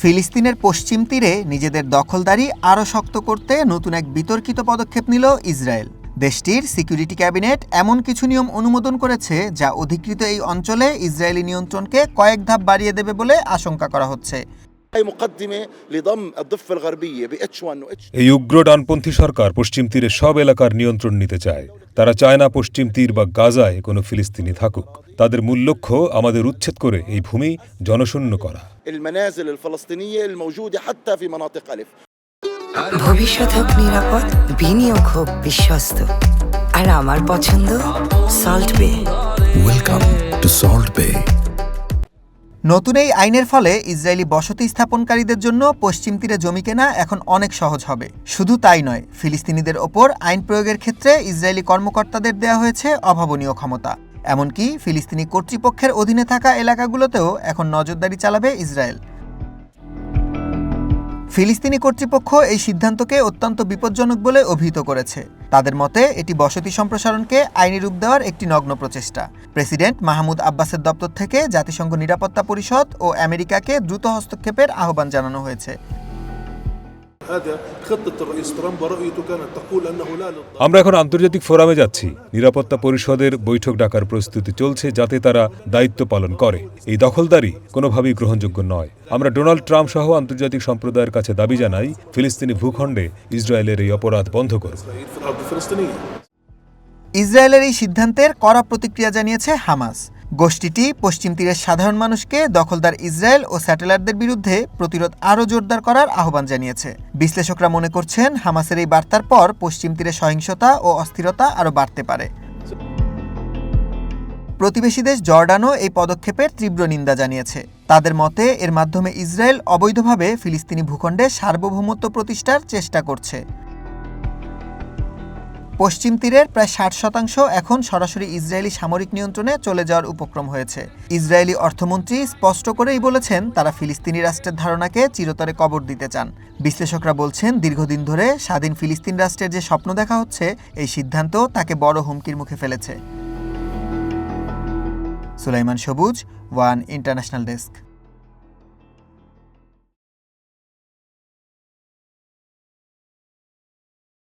ফিলিস্তিনের পশ্চিম তীরে নিজেদের দখলদারি আরও শক্ত করতে নতুন এক বিতর্কিত পদক্ষেপ নিল ইসরায়েল। দেশটির সিকিউরিটি ক্যাবিনেট এমন কিছু নিয়ম অনুমোদন করেছে যা অধিকৃত এই অঞ্চলে ইসরায়েলি নিয়ন্ত্রণকে কয়েক ধাপ বাড়িয়ে দেবে বলে আশঙ্কা করা হচ্ছে। এই উগ্র ডানপন্থী সরকার পশ্চিম তীরে সব এলাকার নিয়ন্ত্রণ নিতে চায়। তারা চায় না পশ্চিম তীর বা গাজায় কোনো ফিলিস্তিনি থাকুক। তাদের মূল লক্ষ্য আমাদের উচ্ছেদ করে এই ভূমি জনশূন্য করা। ভবিষ্যৎ হোক নিরাপদ বিনিয়োগ হোক বিশ্বস্ত। আর আমার পছন্দ সল্ট বে ওয়েলকাম টু সল্ট বে নতুন এই আইনের ফলে ইসরায়েলি বসতি স্থাপনকারীদের জন্য পশ্চিম তীরে জমি কেনা এখন অনেক সহজ হবে। শুধু তাই নয়, ফিলিস্তিনিদের ওপর আইন প্রয়োগের ক্ষেত্রে ইসরায়েলি কর্মকর্তাদের দেওয়া হয়েছে অভাবনীয় ক্ষমতা। এমনকি ফিলিস্তিনি কর্তৃপক্ষের অধীনে থাকা এলাকাগুলোতেও এখন নজরদারি চালাবে ইসরায়েল। ফিলিস্তিনি কর্তৃপক্ষ এই সিদ্ধান্তকে অত্যন্ত বিপজ্জনক বলে অভিহিত করেছে। তাদের মতে, এটি বসতি সম্প্রসারণকে আইনি রূপ দেওয়ার একটি নগ্ন প্রচেষ্টা। প্রেসিডেন্ট মাহমুদ আব্বাসের দপ্তর থেকে জাতিসংঘ নিরাপত্তা পরিষদ ও আমেরিকাকে দ্রুত হস্তক্ষেপের আহ্বান জানানো হয়েছে। আমরা এখন আন্তর্জাতিক ফোরামে যাচ্ছি। নিরাপত্তা পরিষদের বৈঠক ডাকার প্রস্তুতি চলছে যাতে তারা দায়িত্ব পালন করে। এই দখলদারি কোনোভাবেই গ্রহণযোগ্য নয়। আমরা ডোনাল্ড ট্রাম্প সহ আন্তর্জাতিক সম্প্রদায়ের কাছে দাবি জানাই ফিলিস্তিনি ভূখণ্ডে ইসরায়েলের এই অপরাধ বন্ধ করুন। ইসরায়েলের এই সিদ্ধান্তের কড়া প্রতিক্রিয়া জানিয়েছে হামাস। গোষ্ঠীটি পশ্চিম তীরের সাধারণ মানুষকে দখলদার ইসরায়েল ও স্যাটেলাইটদের বিরুদ্ধে প্রতিরোধ আরও জোরদার করার আহ্বান জানিয়েছে। বিশ্লেষকরা মনে করছেন, হামাসের এই বার্তার পর পশ্চিম তীরে সহিংসতা ও অস্থিরতা আরও বাড়তে পারে। প্রতিবেশী দেশ জর্ডানও এই পদক্ষেপের তীব্র নিন্দা জানিয়েছে। তাদের মতে, এর মাধ্যমে ইসরায়েল অবৈধভাবে ফিলিস্তিনি ভূখণ্ডে সার্বভৌমত্ব প্রতিষ্ঠার চেষ্টা করছে। পশ্চিম তীরের প্রায় ষাট শতাংশ এখন সরাসরি ইসরায়েলি সামরিক নিয়ন্ত্রণে চলে যাওয়ার উপক্রম হয়েছে। ইসরায়েলি অর্থমন্ত্রী স্পষ্ট করেই বলেছেন তারা ফিলিস্তিনি রাষ্ট্রের ধারণাকে চিরতরে কবর দিতে চান। বিশ্লেষকরা বলছেন, দীর্ঘদিন ধরে স্বাধীন ফিলিস্তিন রাষ্ট্রের যে স্বপ্ন দেখা হচ্ছে, এই সিদ্ধান্ত তাকে বড় হুমকির মুখে ফেলেছে। সুলাইমান সবুজ, ওয়ান ইন্টারন্যাশনাল ডেস্ক।